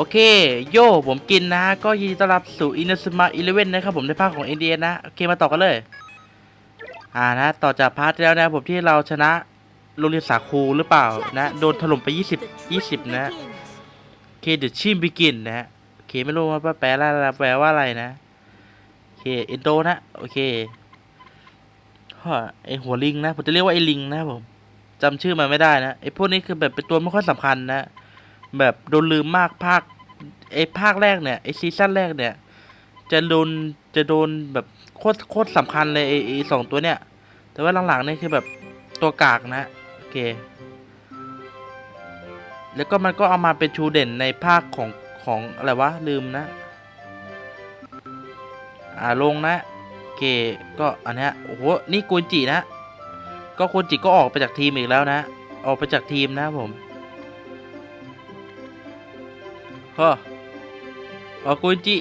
โอเค โย่ผมกินนะ ก็ยินดีต้อนรับสู่อินสมาอีเลเว่นนะครับผมในภาคของเอเดียนะ โอเคมาต่อกันเลย อ่านะ ต่อจากพาร์ทแล้วนะ ผมที่เราชนะโรงเรียนสาคูหรือเปล่านะ โดนถล่มไป 20 20 นะโอเคเดี๋ยวชิมบิกินนะโอเคไม่รู้ว่าแปลอะไรแปลว่าอะไรนะโอเคเอนโดนะ โอเคฮ่าไอหัวลิงนะ ผมจะเรียกว่าไอลิงนะผมจำชื่อมันไม่ได้นะไอพวกนี้คือแบบเป็นตัวไม่ค่อยสำคัญนะ แบบโดนลืมมากภาคไอภาคแรกเนี่ยไอซีซั่นแรกเนี่ย จะโดนจะโดนแบบโคตรโคตรสำคัญเลยไอไอสองตัวเนี่ย แต่ว่าหลังๆนี่คือแบบตัวกากนะโอเค แล้วก็มันก็เอามาเป็นชูเด่นในภาคของของอะไรวะลืมนะ อ่าลงนะโอเคก็อันเนี้ยโอ้โหนี่โกนจินะ ก็โกนจิก็ออกไปจากทีมอีกแล้วนะ ออกไปจากทีมนะผม ก็อ๋อโกจิ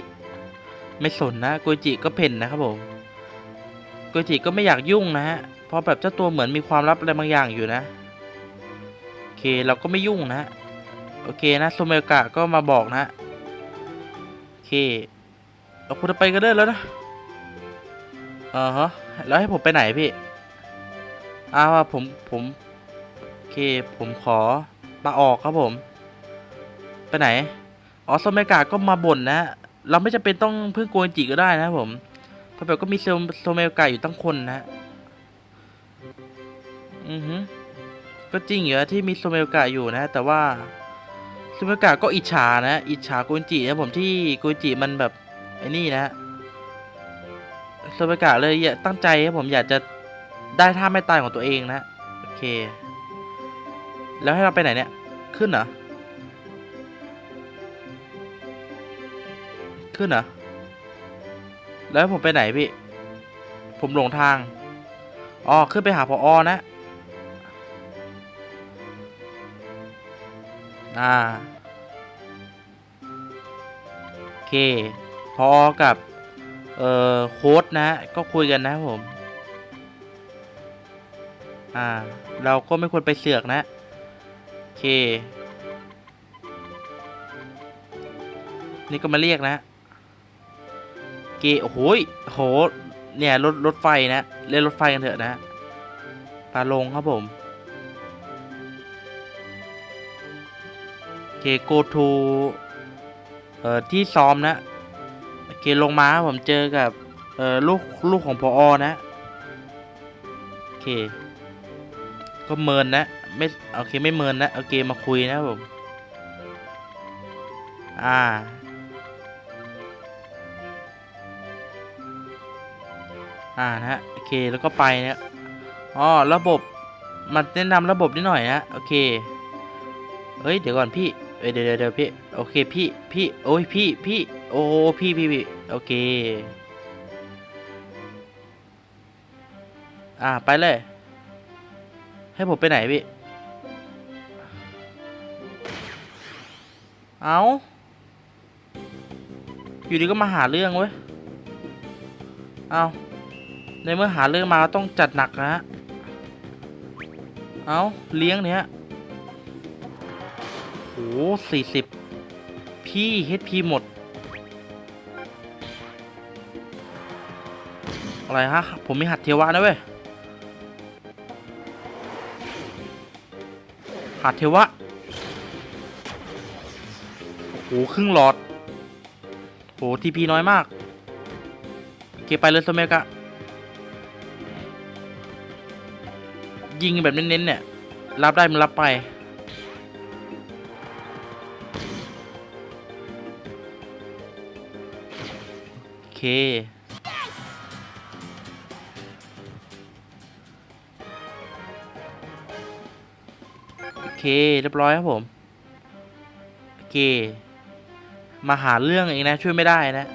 ไม่สนนะโกจิก็เพ่นนะครับผมโกจิก็ไม่อยากยุ่งนะฮะเพราะแบบเจ้าตัวเหมือนมีความลับอะไรบางอย่างอยู่นะโอเคเราก็ไม่ยุ่งนะโอเคนะโซเมกะก็มาบอกนะโอเคเราควรจะไปกันได้แล้วนะเอ่าฮะแล้วให้ผมไปไหนพี่อ้าวผมผมโอเคผมขอมาออกครับผม ไปไหน อ๋อโซเมกาก็มาบ่นนะ เราไม่จำเป็นต้องพึ่งโกนจิก็ได้นะผมเพราะแบบก็มีโซโซเมกาอยู่ตั้งคนนะ อือฮึก็จริงอยู่ที่มีโซเมกาอยู่นะ แต่ว่าโซเมกาก็อิจฉานะ อิจฉาโกนจินะผมที่โกนจิมันแบบไอ้นี่นะโซเมกาเลยอยากตั้งใจครับผมอยากจะได้ท่าไม่ตายของตัวเองนะ โอเค แล้วให้เราไปไหนเนี่ย ขึ้นเหรอ ขึ้นเหรอ แล้วผมไปไหนพี่ ผมหลงทาง อ๋อ ขึ้นไปหาพออนะ อ่า โอเค พอกับ เอ่อ โค้ดนะ ก็คุยกันนะผม อ่า เราก็ไม่ควรไปเสือกนะ โอเคนี่ก็มาเรียกนะ เกโอ้โหโห เนี่ยรถรถไฟนะ เล่นรถไฟกันเถอะนะปลาลงครับผมเค go to เอ่อที่ซ้อมนะเคลงมาผมเจอกับเอ่อลูกลูกของพออนะโอเค ก็เมินนะไม่โอเคไม่เมินนะโอเคมาคุยนะผมอ่า อ่านะฮะโอเคแล้วก็ไปนะอ๋อระบบมันแนะนำระบบนิดหน่อยนะโอเคเฮ้ยเดี๋ยวก่อนพี่เอ้ยเดี๋ยวเดี๋ยวเดี๋ยวพี่โอเคพี่พี่โอ้ยพี่พี่โอ้พี่พี่พี่โอเคอ่าไปเลย ให้ผมไปไหนพี่ เอาอยู่ดีก็มาหาเรื่องเว้ย เอา ในเมื่อหาเรื่องมาก็ต้องจัดหนักนะฮะ เอาเลี้ยงเนี้ยโหสี่สิบพี่เฮดพีหมด อะไรฮะ ผมมีหัดเทวะนะเว้ย หัดเทวะ โอ้โห ครึ่งหลอด โหทีพีน้อยมากโอเคไปเลยโซเมกะ ยิงแบบเน้นๆเนี่ย รับได้มันรับไป โอเค โอเค เรียบร้อยครับผม โอเค มาหาเรื่องเองนะ ช่วยไม่ได้นะ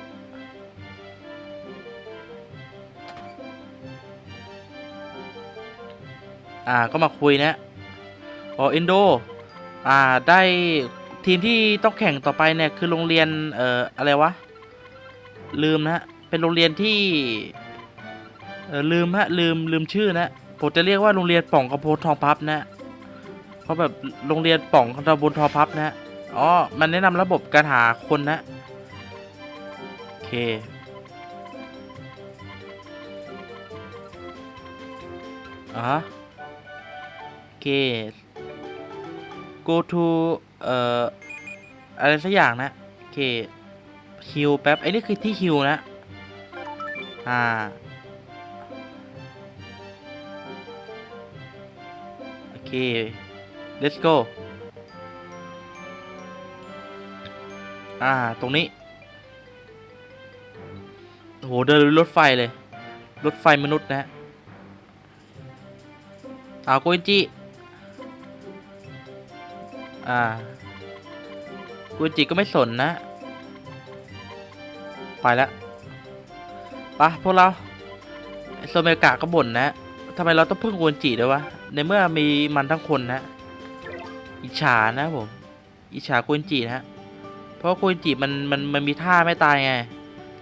อ่าก็มาคุยนะอ๋อเอนโดอ่าได้ทีมที่ต้องแข่งต่อไปเนี่ยคือโรงเรียนเอ่ออะไรวะลืมนะฮะเป็นโรงเรียนที่เออลืมฮะลืมลืมชื่อนะผมจะเรียกว่าโรงเรียนป่องกระโพนทองพับนะเพราะแบบโรงเรียนป่องกระโพนทองพับนะอ๋อมันแนะนำระบบการหาคนนะโอเคอ่าฮะ โอเค go to เอ่ออะไรสักอย่างนะโอเคฮิวแป๊บไอ้นี่คือที่ฮิวนะ อ่า โอเค let's go อ่า ตรงนี้ โห เดินรถไฟเลย รถไฟมนุษย์นะฮะเอาโกอินจิ อ่ากอินจิก็ไม่สนนะ ไปแล้วไปะพวกเราไอ้โซเมกะก็บ่นนะทำไมเราต้องพึ่งกอินจิด้วยวะ ในเมื่อมีมันทั้งคนนะ อิจฉานะผม อิจฉากอินจินะฮะเพราะว่ากอินจิมันมันมันมีท่าไม่ตายไง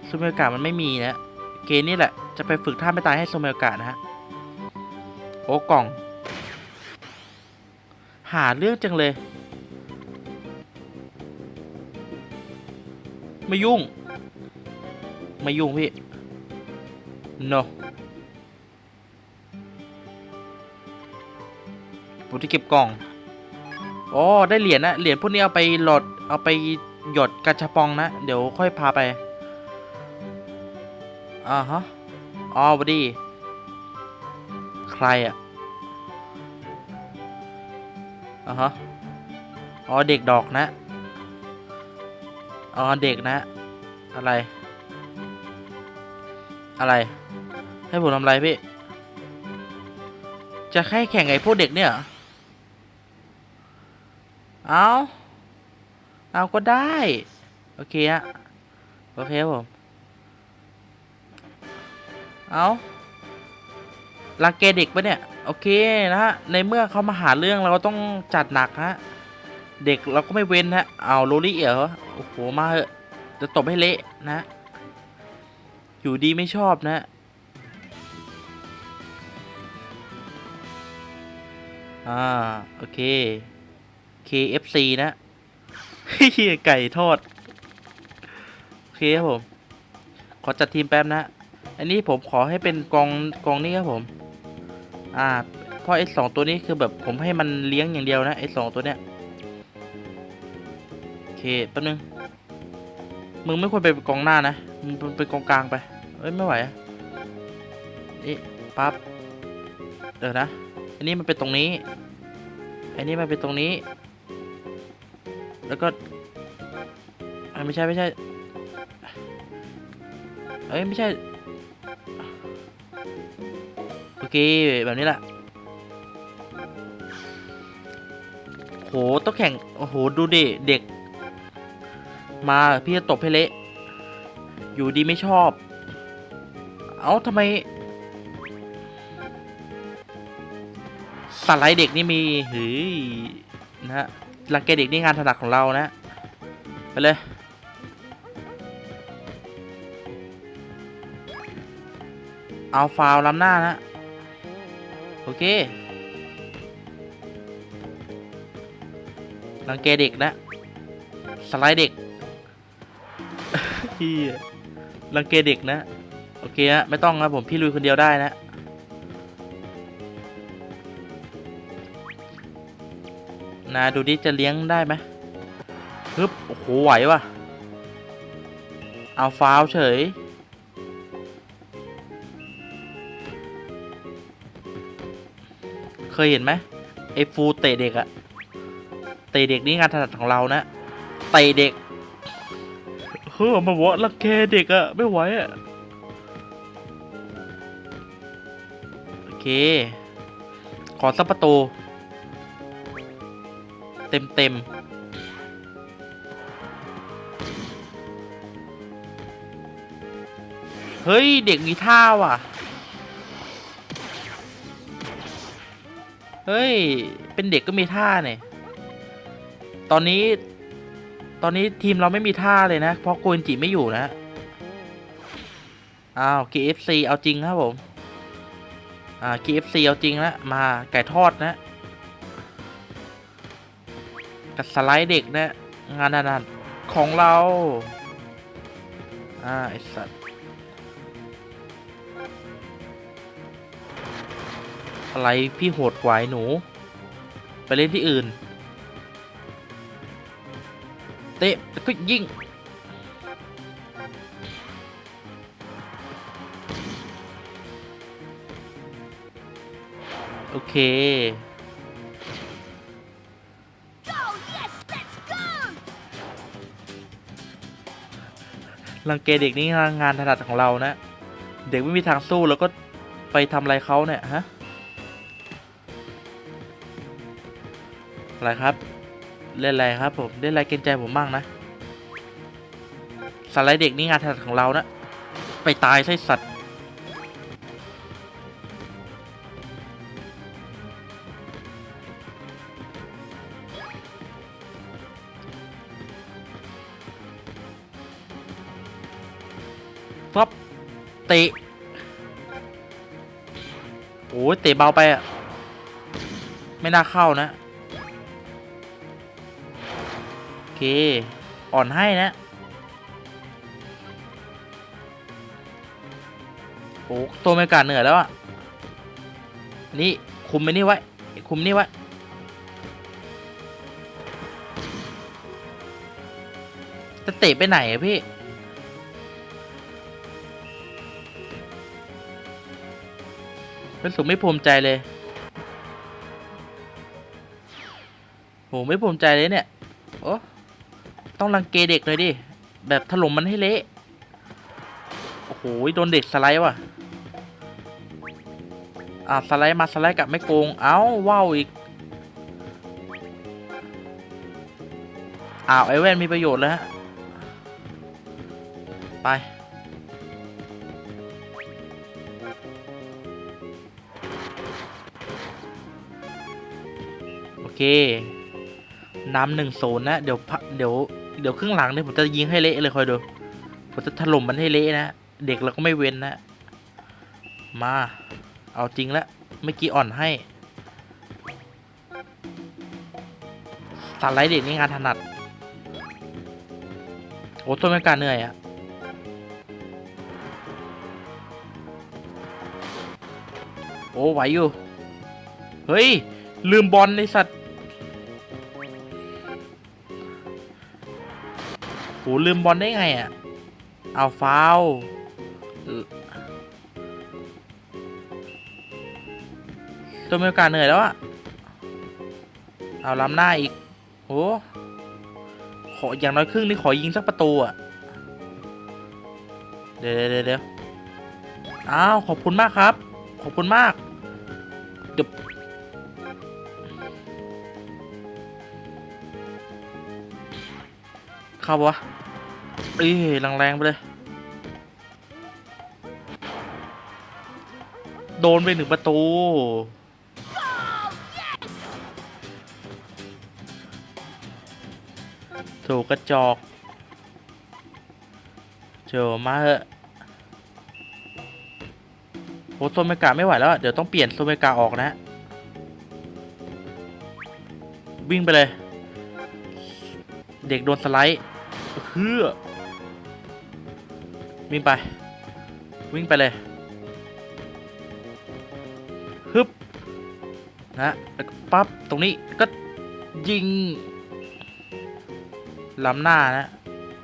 โซเมกะมันไม่มีนะเกนี่แหละจะไปฝึกท่าไม่ตายให้โซเมกะนะฮะ โอ้กล่อง หาเรื่องจังเลย ไม่ยุ่ง ไม่ยุ่งพี่ no ผมจะเก็บกล่อง อ๋อ ได้เหรียญนะ เหรียญพวกนี้เอาไปหลอด เอาไปหยดกระชับปองนะ เดี๋ยวค่อยพาไป อ่าฮะ อ๋อวัสดี ใครอะอ่าฮะ อ๋อ เด็กดอกนะ อ๋อเด็กนะ อะไร อะไร ให้ผมทำอะไรพี่ จะให้แข่งไอ้พวกเด็กเนี่ย เอาเอาก็ได้ โอเคอะโอเคครับผม เอารังแกเด็กปะเนี่ย โอเคนะฮะ ในเมื่อเขามาหาเรื่องเราก็ต้องจัดหนักฮะ เด็กเราก็ไม่เว้นฮะเอาโรลี่เหรอโอ้โหมาเหอะจะตบให้เละนะ อยู่ดีไม่ชอบนะอ่าโอเค KFC นะเฮียไก่ทอด โอเคครับผม ขอจัดทีมแป๊บนะ อันนี้ผมขอให้เป็นกองกองนี้ครับผม อ่าเพราะไอ้สองตัวนี้คือแบบผมให้มันเลี้ยงอย่างเดียวนะไอ้สองตัวเนี้ย เคแป๊บนึง มึงไม่ควรไปกองหน้านะ มึงเป็นกองกลางไป เอ้ยไม่ไหวอะนี่ปั๊บเดี๋ยวนะ อันนี้มันเป็นตรงนี้ อันนี้มันเป็นตรงนี้ แล้วก็ไม่ใช่ไม่ใช่ เอ้ยไม่ใช่ โอเคแบบนี้แหละโหต้องแข่ง โอ้โห ดูดิ เด็ก มาพี่จะตบให้เละอยู่ดีไม่ชอบ เอ้าทำไมสไลด์เด็กนี่มีเฮ้ยนะฮะรังแกเด็กนี่งานถนัดของเรานะไปเลยเอาฟาวล้ำหน้านะโอเครังแกเด็กนะ สไลด์เด็ก เฮียรังแกเด็กนะ โอเคฮะไม่ต้องนะผมพี่ลุยคนเดียวได้นะนะดูดิจะเลี้ยงได้ไหมฮึบโอ้โหไหวว่ะเอาฟาวเฉย เคยเห็นไหมไอ้ฟูเตะเด็กอะเตะเด็กนี่งานถนัดของเรานะเตะเด็ก เฮ้อมาบอกลังแกเด็กอะไม่ไหวอะโอเค ขอสักประตู เต็มเต็มเฮ้ย เด็กมีท่าว่ะ เฮ้ย เป็นเด็กก็มีท่าเนี่ย ตอนนี้ ตอนนี้ทีมเราไม่มีท่าเลยนะ เพราะโกนจิไม่อยู่นะอ้าว KFC เอาจริงครับผม อ่า KFC เอาจริงแล้วมาไก่ทอดนะกับสไลด์เด็กนะ งานนัดของเรา อ่าไอสัตว์อะไรพี่โหดกว่าไอ้หนู ไปเล่นที่อื่น เตะแล้วก็ยิงโอเค go, yes, ลังเกเด็กนี่งานถนัดของเรานะ เด็กไม่มีทางสู้แล้วก็ไปทำอะไรเขาเนี่ย ฮะ อะไรครับ เล่นอะไรครับผม เล่นอะไรเกรงใจผมบ้างนะสไลด์เด็กนี่งานถนัดของเรานะไปตายไส้สัตว์ปั๊บเตะโอ้ยเตะเบาไปอะ ไม่น่าเข้านะ อเคอ่อนให้นะ โอ้ตัวไม่กาเหนื่อยแล้วอะ นี่คุมไปนี่ไว้ คุมนี่ไว้ จะเตะไปไหนอะพี่รู้สึกไม่ภูมิใจเลยโหไม่ภูมิใจเลยเนี่ย โอ้ ต้องรังเกเด็กเลยดิ แบบถล่มมันให้เละ โอ้โห โดนเด็กสไลด์ว่ะ อ่าสไลด์มาสไลด์กลับไม่โกง เอ้าว้าวอีก อ้าวไอแว่นมีประโยชน์แล้วฮะไป โอเคน้ำหนึ่งศูนนะ เดี๋ยวพะเดี๋ยว เดี๋ยวครึ่งหลังเนี่ยผมจะยิงให้เละเลยคอยดู ผมจะถล่มมันให้เละนะ เด็กเราก็ไม่เว้นนะ มา เอาจริงแล้วเมื่อกี้อ่อนให้สไลด์เด็กนี่งานถนัด โอ้ตัวไม่การเหนื่อยอะโอ้ไหวอยู่ เฮ้ย ลืมบอลในสัตว์ ลืมบอลได้ไงอะ เอาฟาวตัวมีโอกาสเหนื่อยแล้วอะ เอาล้ำหน้าอีก โอ้ขออย่างน้อยครึ่งนี่ขอยิงสักประตูอะ เดี๋ยวเดี๋ยวเดี๋ยวอ้าว ขอบคุณมากครับ ขอบคุณมากเดี๋ยวเข้าปะวะ เอ้ยแรงๆไปเลย โดนไปหนึ่งประตู ถูกกระจอก เจอมาเหอะโอ้โซเมกาไม่ไหวแล้ว เดี๋ยวต้องเปลี่ยนโซเมกาออกนะ วิ่งไปเลย เด็กโดนสไลด์เฮือ วิ่งไป วิ่งไปเลยฮึบนะแล้วก็ปั๊บตรงนี้ก็ยิงล้ำหน้านะ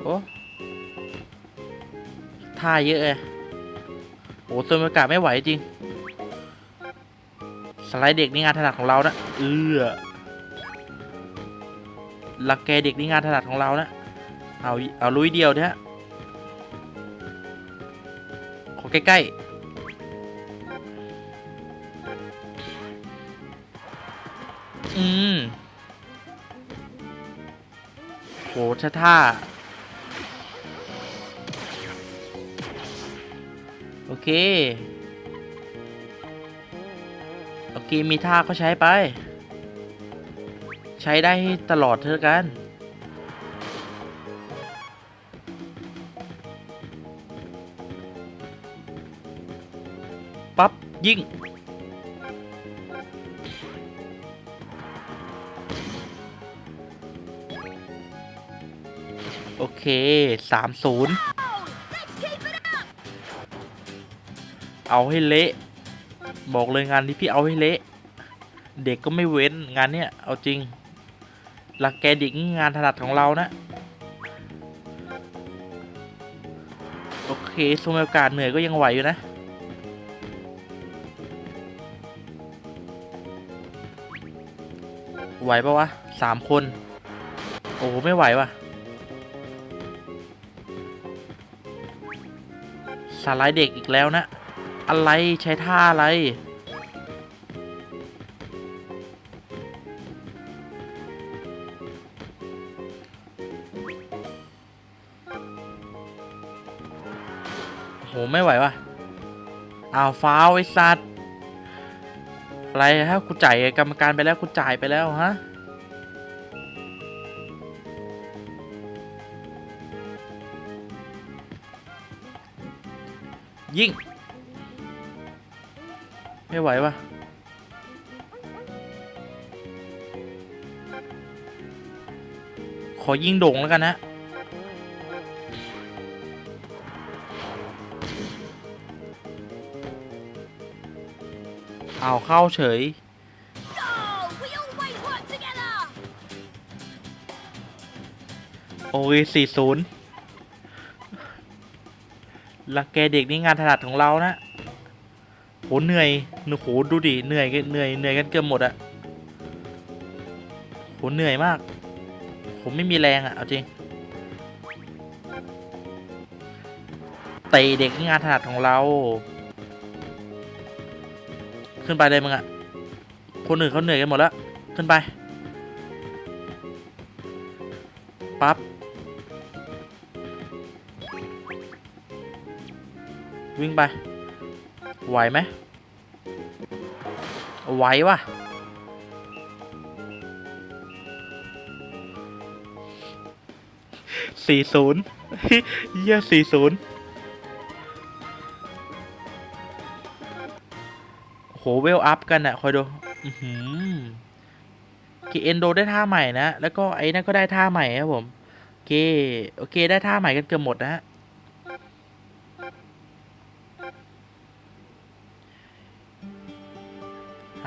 โอ้ท่าเยอะเลยโอ้ตัวอากาศไม่ไหวจริง สไลด์เด็กนี่งานถนัดของเรานะเอือลักแกเด็กนี่งานถนัดของเรานะเอาเอาลุยเดียวเถอะ ใกล้ๆ อืมโหท่าท่า โอเค โอเค มีท่าก็ใช้ไป ใช้ได้ตลอดเท่ากัน ยิงโอเคสามศูนย์เอาให้เละ บอกเลยงานนี้พี่เอาให้เละ เด็กก็ไม่เว้นงานเนี้ยเอาจริง หลักแกเด็กนี่งานถนัดของเรานะ โอเคสมโอกาสเหนื่อยก็ยังไหวอยู่นะ ไหวปะวะสามคน โอ้โห ไม่ไหววะสไลด์เด็กอีกแล้วนะ อะไรใช้ท่าอะไร โอ้โห ไม่ไหววะอ้าว ฟ้าวไอ้สัตว์ อะไรฮะกูจ่ายกรรมการไปแล้วกูจ่ายไปแล้วฮะยิงไม่ไหววะขอยิงโด่งแล้วกันนะ เอาเข้าเฉย โอ้ยสี่ศูนย์ลักแกเด็กนี่งานถนัดของเรานะโหเหนื่อยหนูโหดูดิ เหนื่อยกันเหนื่อย เหนื่อยกันเกือบหมดอะโหเหนื่อยมาก ผมไม่มีแรงอะเอาจริงเตะเด็กนี่งานถนัดของเรา ขึ้นไปเลยมึงอะคนอื่นเขาเหนื่อยกันหมดแล้ว ขึ้นไป ปั๊บ วิ่งไป ไหวไหม ไหววะสี่ศูนย์เยี่ยสี่ศูนย์ เวลอัพกันอะคอยดูอือหือกีเอนโดได้ท่าใหม่นะ แล้วก็ไอ้นั่นก็ได้ท่าใหม่ครับผมโอเคโอเค ได้ท่าใหม่กันเกือบหมดนะฮะ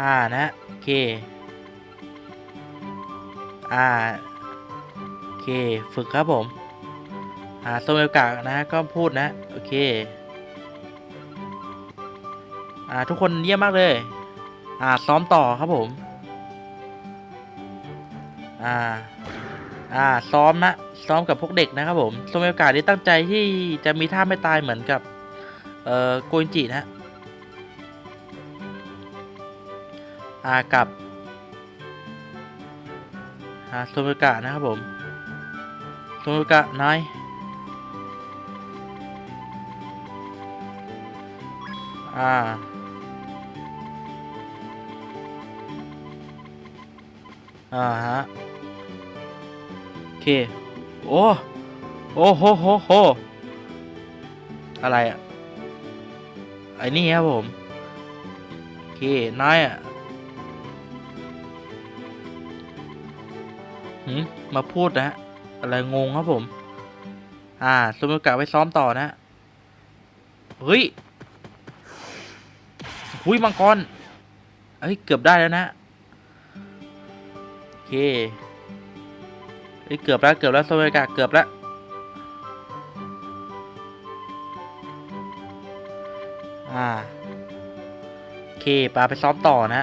อ่านะโอเค อ่าโอเค ฝึกครับผม อ่าโซเมลกะนะก็พูดนะ โอเค อ่าทุกคนเยี่ยมมากเลย อ่าซ้อมต่อครับผม อ่า อ่าซ้อมนะซ้อมกับพวกเด็กนะครับผมโซเมลกะนี่ตั้งใจที่จะมีท่าไม่ตายเหมือนกับเอ่อโกอินจินะอ่ากับอ่าโซเมกะนะครับผมโซเมกะนายอ่า อ่าฮะ โอเค โอ้ โอ้โหโหโหอะไรอะไอ้นี่ครับผม โอเค นายอะหืมมาพูดนะ อะไรงงครับผม อ่าสมุกะไปซ้อมต่อนะ เฮ้ย หุยมังกร เฮ้ย เกือบได้แล้วนะ เคเฮ้ยเกือบแล้วเกือบแล้วสมุกะเกือบแล้วอ่าโอเคปาไปซ้อมต่อนะ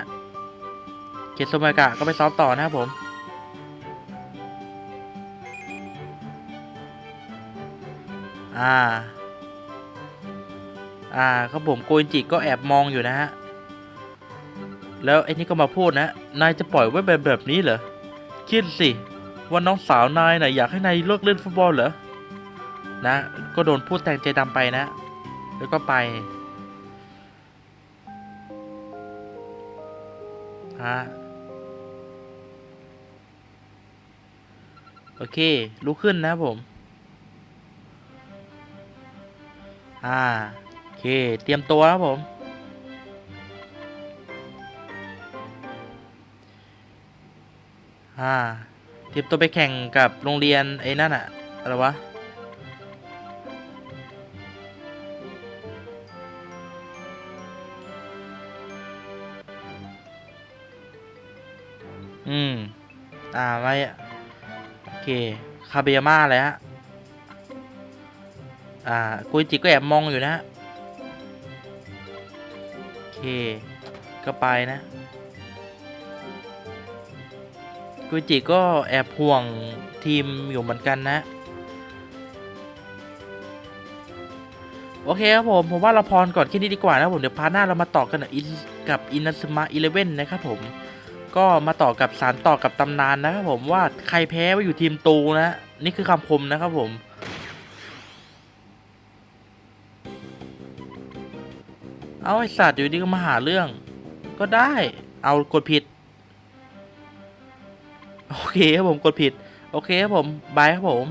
เคสมุกะก็ไปซ้อมต่อนะครับผมอ่า อ่าครับผมโกอินจิก็แอบมองอยู่นะฮะ แล้วไอ้นี่ก็มาพูดนะ นายจะปล่อยไว้แบบแบบนี้เหรอ คิดสิว่าน้องสาวนายน่ะอยากให้นายเลิกเล่นฟุตบอลเหรอ นะ ก็โดนพูดแต่งใจดำไปนะ แล้วก็ไปฮะโอเค ลุกขึ้นนะผม อ่า โอเค เตรียมตัวครับผม อ่าเตรียมตัวไปแข่งกับโรงเรียนไอ้นั่นอะอะไรวะอืม อ่าไม่โอเค คาเบียมาเลยฮะ อ่า กุยจิก็แอบมองอยู่นะฮะ โอเค ก็ไปนะ กุจิก็แอบห่วงทีมอยู่เหมือนกันนะ โอเคครับผม ผมว่าเราพรก่อนแค่นี้ดีกว่านะผมเดี๋ยวพาหน้าเรามาต่อกันกับอินกับอินัสมาอีเลเว่นนะครับผม ก็มาต่อกับสารต่อกับตำนานนะครับผมว่าใครแพ้ไปอยู่ทีมตูนะ นี่คือคำคมนะครับผมเอาไอสัตว์อยู่ดีก็มาหาเรื่อง ก็ได้ เอากดผิด โอเคครับผมกดผิด โอเคครับผมบายครับผม